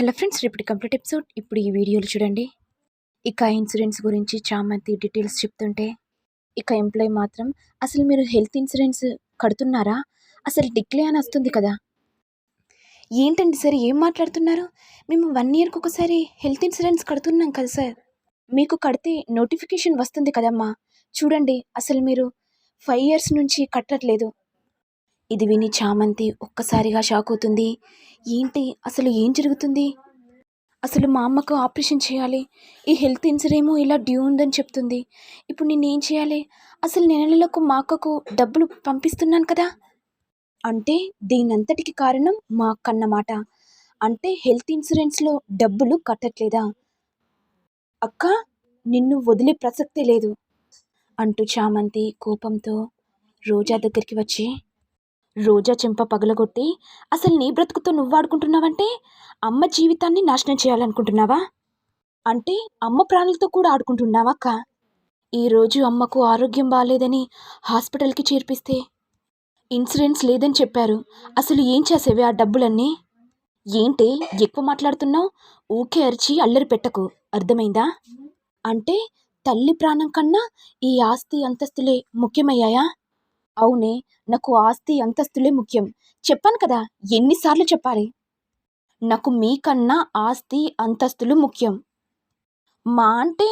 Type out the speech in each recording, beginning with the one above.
Hello friends రేపటి complete episode. ఇప్పుడు ఈ వీడియోలు చూడండి. ఇక ఇన్సూరెన్స్ గురించి చామంతి డీటెయిల్స్ చెప్తుంటే ఇక ఎంప్లాయీ మాత్రం అసలు మీరు హెల్త్ ఇన్సూరెన్స్ కడుతున్నారా? అసలు డిక్లే అని వస్తుంది కదా. ఏంటండి సార్ ఏం మాట్లాడుతున్నారు? మేము వన్ ఇయర్కి ఒకసారి హెల్త్ ఇన్సూరెన్స్ కడుతున్నాం కదా సార్. మీకు కడితే నోటిఫికేషన్ వస్తుంది కదమ్మా. చూడండి అసలు మీరు ఫైవ్ ఇయర్స్ నుంచి కట్టట్లేదు. ఇది విని చామంతి ఒక్కసారిగా షాక్ అవుతుంది ఏంటి? అసలు ఏం జరుగుతుంది? అసలు మా అమ్మకు ఆపరేషన్ చేయాలి. ఈ హెల్త్ ఇన్సూరేమో ఇలా డ్యూ ఉందని చెప్తుంది. ఇప్పుడు నేను ఏం చేయాలి? అసలు నెలలకు మా అక్కకు డబ్బులు పంపిస్తున్నాను కదా? అంటే దీనంతటికి కారణం మా అక్క అన్నమాట అంటే హెల్త్ ఇన్సూరెన్స్లో డబ్బులు కట్టట్లేదా? అక్క నిన్ను వదిలే ప్రసక్తే లేదు. అంటూ చామంతి కోపంతో రోజా దగ్గరికి వచ్చి రోజా చెంప పగలగొట్టి అసలు నీ బ్రతుకుతో నువ్వు ఆడుకుంటున్నావంటే? అమ్మ జీవితాన్ని నాశనం చేయాలనుకుంటున్నావా? అంటే అమ్మ ప్రాణులతో కూడా ఆడుకుంటున్నావా అక్క? ఈరోజు అమ్మకు ఆరోగ్యం బాగాలేదని హాస్పిటల్కి చేర్పిస్తే ఇన్సూరెన్స్ లేదని చెప్పారు. అసలు ఏం చేసేవి ఆ డబ్బులన్నీ? ఏంటి ఎక్కువ మాట్లాడుతున్నావు? ఊకే అరిచి అల్లరి పెట్టకు. అర్థమైందా? అంటే తల్లి ప్రాణం కన్నా ఈ ఆస్తి అంతస్తులే ముఖ్యమయ్యాయా? అవునే నాకు ఆస్తి అంతస్తులే ముఖ్యం. చెప్పాను కదా ఎన్నిసార్లు చెప్పాలి? నాకు మీకన్నా ఆస్తి అంతస్తులు ముఖ్యం. మా అంటే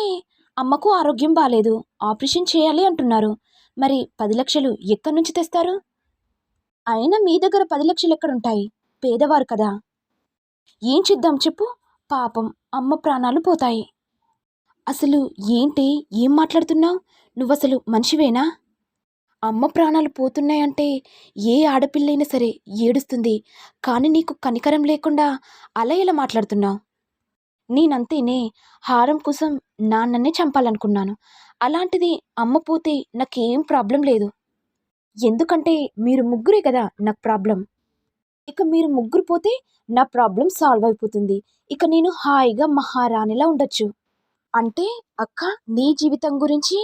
అమ్మకు ఆరోగ్యం బాగాలేదు ఆపరేషన్ చేయాలి అంటున్నారు. మరి పది లక్షలు ఎక్కడి నుంచి తెస్తారు? అయినా మీ దగ్గర పది లక్షలు ఎక్కడుంటాయి? పేదవారు కదా. ఏం చేద్దాం చెప్పు? పాపం అమ్మ ప్రాణాలు పోతాయి. అసలు ఏంటి? ఏం మాట్లాడుతున్నావు? నువ్వసలు మనిషివేనా? అమ్మ ప్రాణాలు పోతున్నాయంటే ఏ ఆడపిల్లైనా సరే ఏడుస్తుంది. కానీ నీకు కనికరం లేకుండా అలా ఎలా మాట్లాడుతున్నావు? నేనంతేనే హారం కోసం నాన్ననే చంపాలనుకున్నాను. అలాంటిది అమ్మ పోతే నాకేం ప్రాబ్లం లేదు. ఎందుకంటే మీరు ముగ్గురే కదా నాకు ప్రాబ్లం. ఇక మీరు ముగ్గురు పోతే నా ప్రాబ్లం సాల్వ్ అయిపోతుంది. ఇక నేను హాయిగా మహారాణిలా ఉండొచ్చు. అంటే అక్క నీ జీవితం గురించి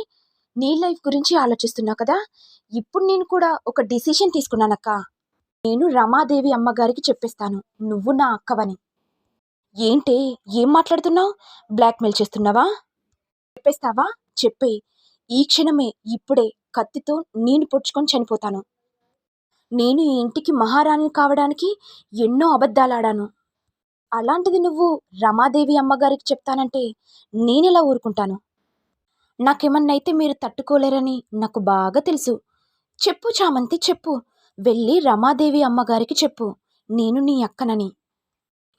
నీ లైఫ్ గురించి ఆలోచిస్తున్నావు కదా? ఇప్పుడు నేను కూడా ఒక డిసిషన్ తీసుకున్నానక్క. నేను రమాదేవి అమ్మగారికి చెప్పేస్తాను. నువ్వు నా అక్కవని. ఏంటి? ఏం మాట్లాడుతున్నావు? బ్లాక్మెయిల్ చేస్తున్నావా? చెప్పేస్తావా? చెప్పే. ఈ క్షణమే ఇప్పుడే కత్తితో నేను పొడుచుకొని చనిపోతాను. నేను ఈ ఇంటికి మహారాణి కావడానికి ఎన్నో అబద్ధాలాడాను. అలాంటిది నువ్వు రమాదేవి అమ్మగారికి చెప్తానంటే నేనెలా ఊరుకుంటాను? నాకేమన్నైతే మీరు తట్టుకోలేరని నాకు బాగా తెలుసు. చెప్పు చామంతి చెప్పు. వెళ్ళి రమాదేవి అమ్మగారికి చెప్పు. నేను నీ అక్కనని.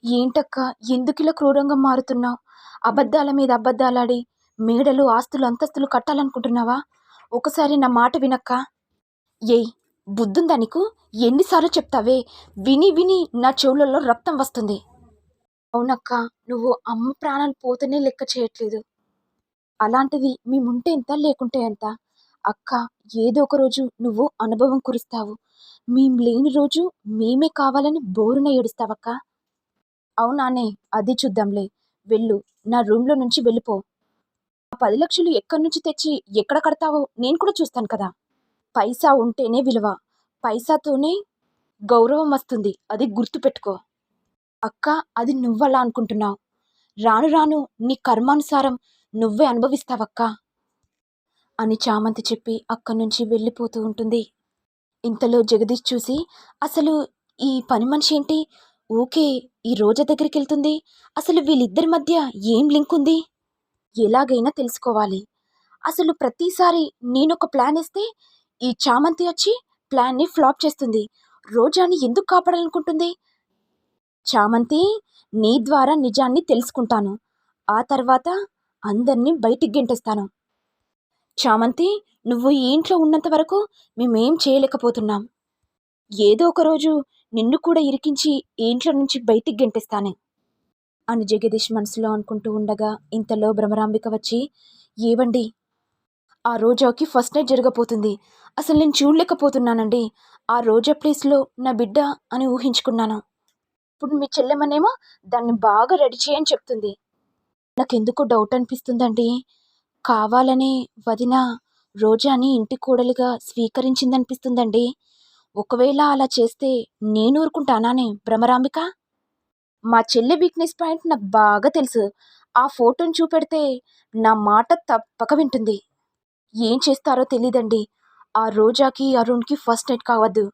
ఏంటక్క ఎందుకిలా క్రూరంగా మారుతున్నావు? అబద్ధాల మీద అబద్ధాలాడి మేడలు ఆస్తులు అంతస్తులు కట్టాలనుకుంటున్నావా? ఒకసారి నా మాట వినక్క. ఏయ్ బుద్ధుందా నీకు? ఎన్నిసార్లు చెప్తావే? విని విని నా చెవులలో రక్తం వస్తుంది. అవునక్క నువ్వు అమ్మ ప్రాణాలు పోతేనే లెక్క చేయట్లేదు. అలాంటిది మేముంటే ఎంత లేకుంటే ఎంత? అక్క ఏదో ఒక రోజు నువ్వు అనుభవం కురుస్తావు. మేం లేని రోజు మేమే కావాలని బోరున ఏడుస్తావక్క. అవునానే అది చూద్దాంలే. వెళ్ళు నా రూమ్లో నుంచి వెళ్ళిపో. ఆ పది లక్షలు ఎక్కడి నుంచి తెచ్చి ఎక్కడ కడతావో నేను కూడా చూస్తాను కదా. పైసా ఉంటేనే విలువ. పైసాతోనే గౌరవం వస్తుంది అది గుర్తుపెట్టుకో. అక్క అది నువ్వలా అనుకుంటున్నావు. రాను రాను నీ కర్మానుసారం నువ్వే అనుభవిస్తావక్క? అని చామంతి చెప్పి అక్కడి నుంచి వెళ్ళిపోతూ ఉంటుంది. ఇంతలో జగదీష్ చూసి అసలు ఈ పని మనిషి ఏంటి? ఓకే ఈ రోజా దగ్గరికి వెళ్తుంది అసలు వీళ్ళిద్దరి మధ్య ఏం లింక్ ఉంది? ఎలాగైనా తెలుసుకోవాలి. అసలు ప్రతిసారి నేను ఒక ప్లాన్ ఇస్తే ఈ చామంతి వచ్చి ప్లాన్ని ఫ్లాప్ చేస్తుంది. రోజాని ఎందుకు కాపాడాలనుకుంటుంది? చామంతి నీ ద్వారా నిజాన్ని తెలుసుకుంటాను. ఆ తర్వాత అందరినీ బయటికి గెంటేస్తాను. చామంతి నువ్వు ఈ ఇంట్లో ఉన్నంత వరకు మేమేం చేయలేకపోతున్నాం. ఏదో ఒక రోజు నిన్ను కూడా ఇరికించి ఇంట్లో నుంచి బయటికి గెంటేస్తానే. అని జగదీష్ మనసులో అనుకుంటూ ఉండగా ఇంతలో భ్రమరాంబిక వచ్చి ఏవండి? ఆ రోజాకి ఫస్ట్ నైట్ జరగబోతుంది. అసలు నేను చూడలేకపోతున్నానండి. ఆ రోజా ప్లేస్లో నా బిడ్డ అని ఊహించుకున్నాను. ఇప్పుడు మీ చెల్లెమ్మనేమో దాన్ని బాగా రెడీ చేయని చెప్తుంది. నాకెందుకు డౌట్ అనిపిస్తుందండి. కావాలని వదిన రోజాని ఇంటి కోడలిగా స్వీకరించిందనిపిస్తుందండి. ఒకవేళ అలా చేస్తే నేను ఊరుకుంటానానే భ్రమరాంబిక? మా చెల్లి వీక్నెస్ పాయింట్ నాకు బాగా తెలుసు. ఆ ఫోటోని చూపెడితే నా మాట తప్పక వింటుంది. ఏం చేస్తారో తెలీదండి. ఆ రోజాకి అరుణ్కి ఫస్ట్ నైట్ కావద్దు.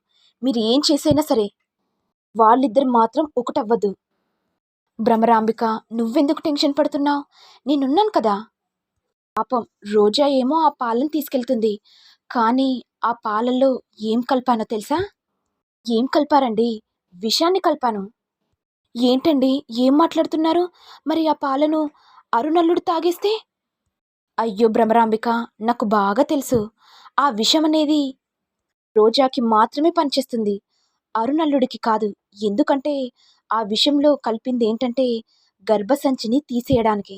మీరు ఏం చేసైనా సరే. వాళ్ళిద్దరు మాత్రం ఒకటవ్వద్దు. భ్రమరాంబిక నువ్వెందుకు టెన్షన్ పడుతున్నావు? నేనున్నాను కదా. పాపం రోజా ఏమో ఆ పాలను తీసుకెళ్తుంది. కానీ ఆ పాలల్లో ఏం కలిపానో తెలుసా? ఏం కలిపారండి? విషాన్ని కలిపాను. ఏంటండి? ఏం మాట్లాడుతున్నారు? మరి ఆ పాలను అరుణల్లుడు తాగేస్తే? అయ్యో భ్రమరాంబిక నాకు బాగా తెలుసు. ఆ విషం అనేది రోజాకి మాత్రమే పనిచేస్తుంది. అరుణల్లుడికి కాదు ఎందుకంటే ఆ విషయంలో కలిపింది ఏంటంటే గర్భసంచిని తీసేయడానికి.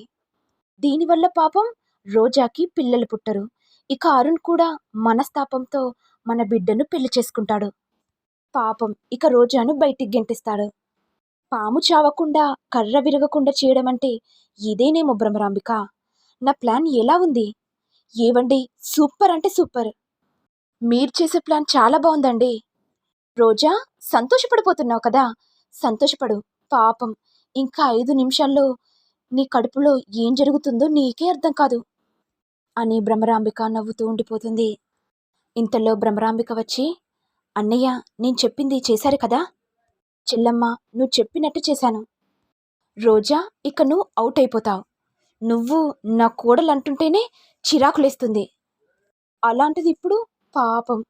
దీనివల్ల పాపం రోజాకి పిల్లలు పుట్టరు. ఇక అరుణ్ కూడా మనస్తాపంతో మన బిడ్డను పెళ్ళి చేసుకుంటాడు. పాపం ఇక రోజాను బయటికి గెంటిస్తాడు. పాము చావకుండా కర్ర విరగకుండా చేయడం అంటే ఇదేనేమో భ్రమరాంబిక నా ప్లాన్ ఎలా ఉంది? ఏవండి? సూపర్ అంటే సూపర్. మీరు చేసే ప్లాన్ చాలా బాగుందండి. రోజా సంతోషపడిపోతున్నావు కదా. సంతోషపడు. పాపం. ఇంకా ఐదు నిమిషాల్లో నీ కడుపులో ఏం జరుగుతుందో నీకే అర్థం కాదు అని భ్రమరాంబిక నవ్వుతూ ఉండిపోతుంది. ఇంతలో భ్రమరాంబిక వచ్చి అన్నయ్య నేను చెప్పింది చేశారు కదా? చెల్లమ్మ నువ్వు చెప్పినట్టు చేశాను. రోజా ఇక నువ్వు అవుట్ అయిపోతావు. నువ్వు నా కోడలు అంటుంటేనే చిరాకులేస్తుంది. అలాంటిది ఇప్పుడు పాపం.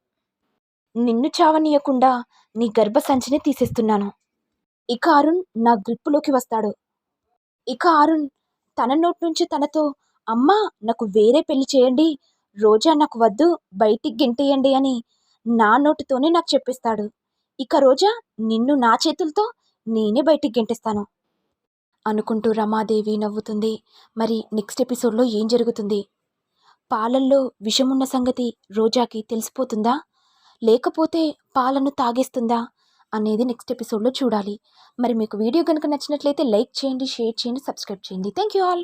నిన్ను చావనీయకుండా నీ గర్భసంచిని తీసేస్తున్నాను. ఇక అరుణ్ నా గ్రిప్పులోకి వస్తాడు. ఇక అరుణ్ తన నోటి నుంచి తనతో అమ్మా నాకు వేరే పెళ్ళి చేయండి రోజా నాకు వద్దు బయటికి గెంటేయండి అని నా నోటితోనే నాకు చెప్పిస్తాడు. ఇక రోజా నిన్ను నా చేతులతో నేనే బయటికి గెంటేస్తాను అనుకుంటూ రమాదేవి నవ్వుతుంది. మరి నెక్స్ట్ ఎపిసోడ్లో ఏం జరుగుతుంది? పాలల్లో విషమున్న సంగతి రోజాకి తెలిసిపోతుందా? లేకపోతే పాలను తాగేస్తుందా అనేది నెక్స్ట్ ఎపిసోడ్లో చూడాలి. మరి మీకు వీడియో కనుక నచ్చినట్లయితే లైక్ చేయండి షేర్ చేయండి సబ్స్క్రైబ్ చేయండి. Thank you all.